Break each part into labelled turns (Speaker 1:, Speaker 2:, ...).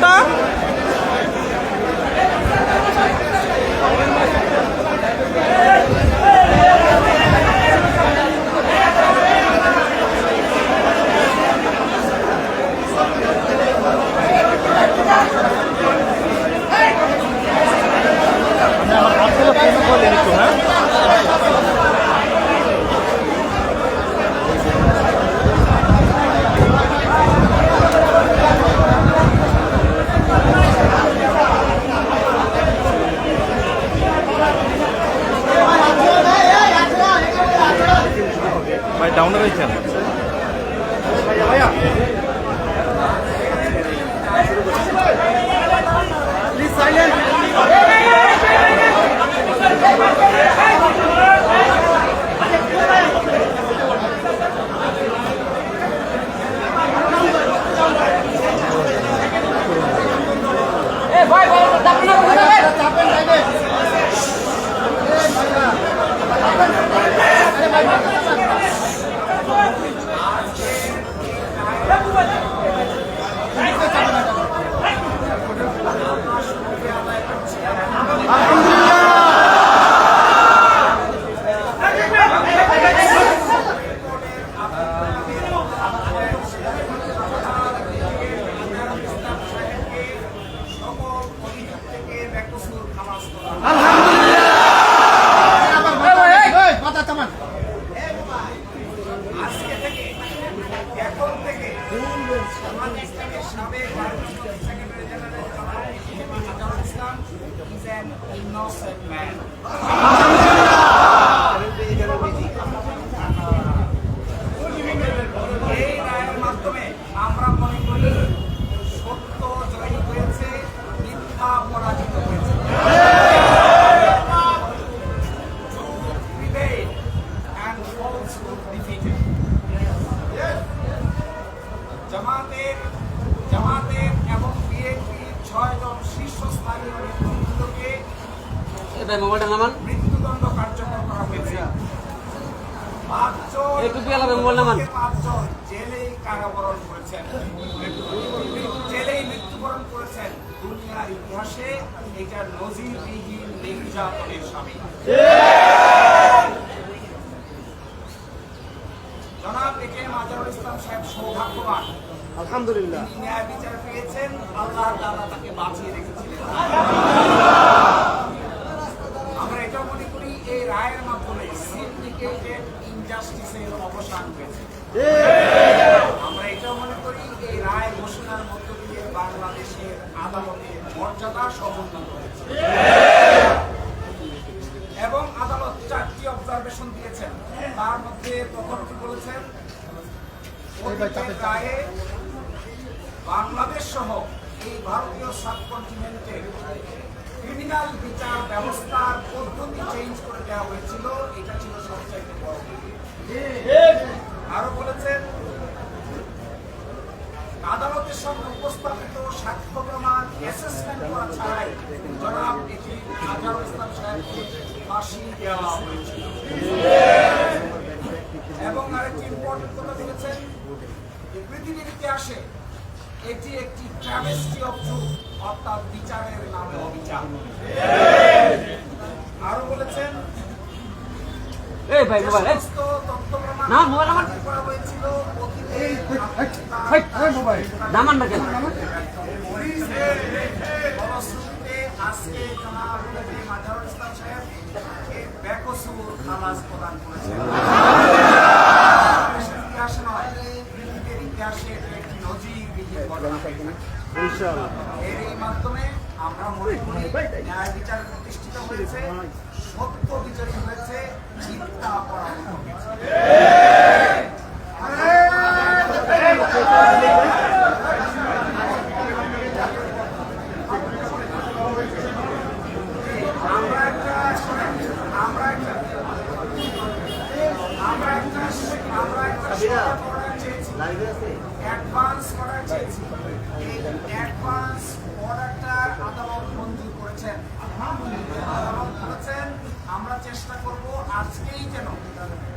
Speaker 1: 감 사. ভাই ডাউনে রয়েছেন? সাইলেন্ট
Speaker 2: ভাই মোবাইলটা নামান।
Speaker 1: মৃত্যুদণ্ড কার্যকর করা হয়েছে। পাঁচজন
Speaker 2: এই মোবাইল নামান।
Speaker 1: পাঁচজন জেলেই কারাবরণ করেছেন। জেলেই মৃত্যুবরণ করেছেন। দুনিয়ার ইতিহাসে এটা নজিরবিহীন নির্যাতনের স্বামী। জনাব এ কে এম আজহারুল ইসলাম সাহেব সৌভাগ্যবান।
Speaker 3: আলহামদুলিল্লাহ।
Speaker 1: ন্যায় বিচার পেয়েছেন আল্লাহ তাআলা তাকে বাঁচিয়ে রেখেছিলেন। সিন্ডিকেটেড ইনজাস্টিসের অবসান হয়েছে। আমরা এটাও মনে করি এই রায় ঘোষণার মধ্য দিয়ে বাংলাদেশের আদালতের মর্যাদা সমুন্নত হয়েছে এবং আদালত চারটি অবজারভেশন দিয়েছেন। তার মধ্যে প্রথমটি বলেছেন? রায়ে বাংলাদেশ সহ এই ভারতীয় সাবকন্টিনেন্টে ক্রিমিনাল বিচার ব্যবস্থার পদ্ধতি চেঞ্জ করে দেওয়া হয়েছিল, এটা ছিল সবচাইতে বড় আরও বলেছেন, আদালতের সামনে উপস্থাপিত সাক্ষ্য প্রমাণ অ্যাসেসমেন্ট করা ছাড়াই জনাব এটি আজহারুল ইসলাম সাহেবকে ফাঁসি দেওয়া হয়েছিল। এবং আরেকটি ইম্পর্টেন্ট কথা বলেছেন পৃথিবীর ইতিহাসে এটি একটি ট্রাভেস্টি অফ ট্রুথ অর্থাৎ বিচারের নামে অবিচার। আরও বলেছেন
Speaker 2: এই ভাই মোবাইল এই। না, মোবাইল আমার।
Speaker 1: করা হয়েছিল অতীতে।
Speaker 2: নামান না কেন?
Speaker 1: ফলশ্রুতিতে আজকে জনাব মাজারুল ইসলাম সাহেব কে বেকসুর খালাস প্রদান করেছেন বাংলাদেশের ইতিহাসে নয় পৃথিবীর ইতিহাসে এটা একটি নজিরবিহীন ঘটনা
Speaker 3: ইনশাআল্লাহ।
Speaker 1: এর এই মাধ্যমে আমরা মনে করি ন্যায় বিচার প্রতিষ্ঠিত হয়েছে সত্য বিচারিত হয়েছে মিথ্যা পরাজিত হয়েছে আমরা একটা আমরা একটা আমরা একটা আমরা একটা short order চেয়েছি অ্যাডভান্স অর্ডার চেয়েছি এই অ্যাডভান্স অর্ডারটা আদালত মঞ্জুর করেছেন আদালত বলেছেন আমরা চেষ্টা করব আজকেই যেন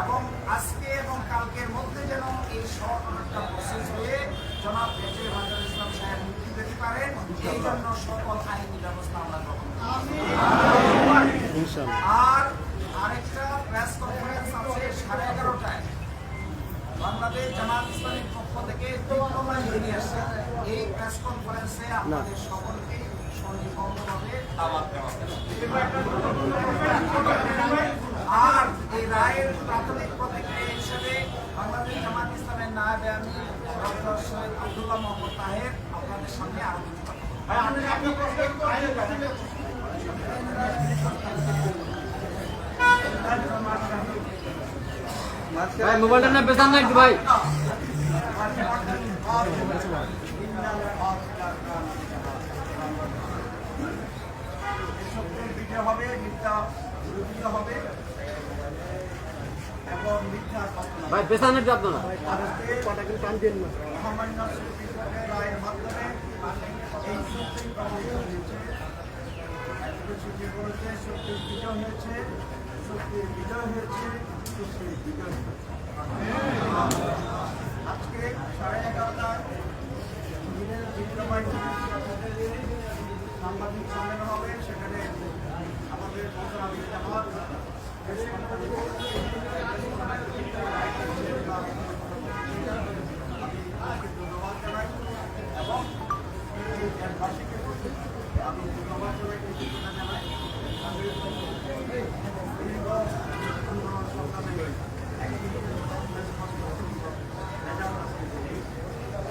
Speaker 1: এবং আজকে এবং কালকের মধ্যে যেন এই শর্ট অর্ডারটা প্রসেস হয়ে জনাব বেজে মাজার ইসলাম সাহেব মুক্তি পেতে পারেন। এই জন্য সকল আইনি ব্যবস্থা আমরা গ্রহণ। আর আরেকটা প্রেস কনফারেন্স আছে সাড়ে এগারোটায়। বাংলাদেশ জামাত ইসলামের পক্ষ থেকে ডিপ্লোমা নিয়ে আসছে এই প্রেস কনফারেন্সে আপনাদের সকলকে আর এই রায়ের প্রাথমিক প্রতিক্রিয়া হিসেবে বাংলাদেশ জামাত ইসলামের নায়ব আমি ডক্টর সৈয়দ আব্দুল্লাহ মোহাম্মদ তাহের আপনাদের সামনে আরও কিছু
Speaker 2: ভাই মোবাইলটা না পেছান না একটু ভাই
Speaker 1: সত্যের বিজয় হবে মিথ্যা বিরোধিত হবে। এবং মিথ্যা
Speaker 2: ভাই
Speaker 3: না
Speaker 1: মহামান্য সুপ্রিম কোর্টের রায়ের মাধ্যমে এই সত্যি প্রমাণিত হয়েছে বিজয় হয়েছে বিজয় হয়েছে। বিজয় আজকে সাড়ে দিনের সাংবাদিক সম্মেলন হবে সেখানে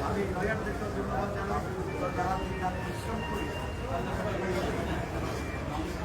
Speaker 1: আমি লয়ারদেরকে ধন্যবাদ জানাই যারা পরিশ্রম করি আমাদের অনেক করেছেন এবং এখানে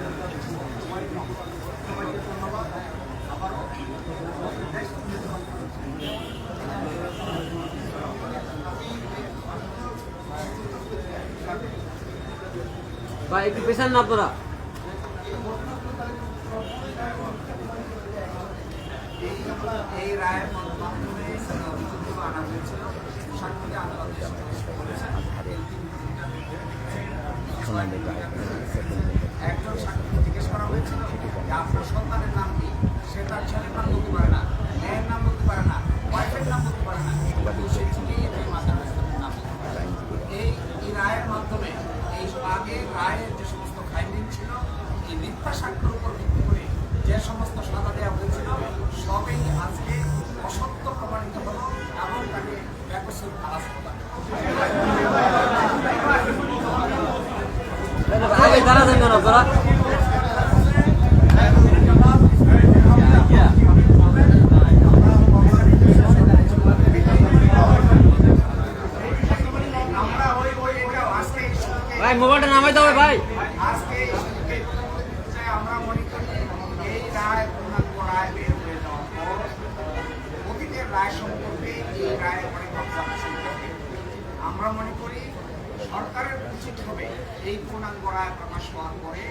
Speaker 2: ভাই, একটু পেছান না
Speaker 1: এই রায়ের আনা হয়েছিল সাংবাদিক একজন সাক্ষীকে জিজ্ঞেস করা হয়েছিল যে আপনার সন্তানের নাম কি? সে তার ছেলের নাম বলতে পারে না মেয়ের নাম বলতে পারে না ওয়াইফের নাম বলতে পারে না কিন্তু সে ঠিকই এই মাতার নাম এই এই রায়ের মাধ্যমে এই আগে রায়ের যে সমস্ত ফাইন্ডিং ছিল এই মিথ্যা সাক্ষ্যের উপর ভিত্তি করে যে সমস্ত সাজা দেওয়া হয়েছিল সবই আজকে অসত্য প্রমাণিত হলো এবং তাকে ব্যাকসুর খালাস প্রদান
Speaker 2: আগে দাঁড়া যাবেন না
Speaker 1: সুযোগে
Speaker 2: ভাই মোবাইলটা নামাই দাও ভাই।
Speaker 1: আমরা মনে করি হয়ে সরকারের উচিত হবে এই পূর্ণাঙ্গ রায় প্রকাশ হওয়ার পরে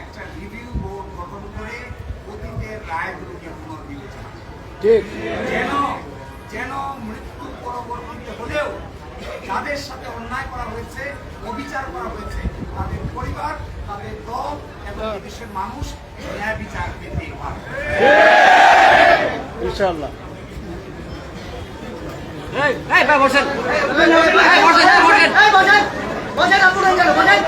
Speaker 1: একটা রিভিউ বোর্ড গঠন করে অতীতের রায়গুলোকে পুনর্বিবেচনা যেন যেন মৃত্যু পরবর্তীতে হলেও যাদের সাথে অন্যায় করা হয়েছে অবিচার করা হয়েছে তাদের পরিবার তাদের দল এবং দেশের মানুষ ন্যায় বিচার পেতে পারে
Speaker 3: ইনশাআল্লাহ।
Speaker 2: এই এই ভাই বসেন। এই বসেন। বসেন
Speaker 4: বসেন আপনারা বসেন।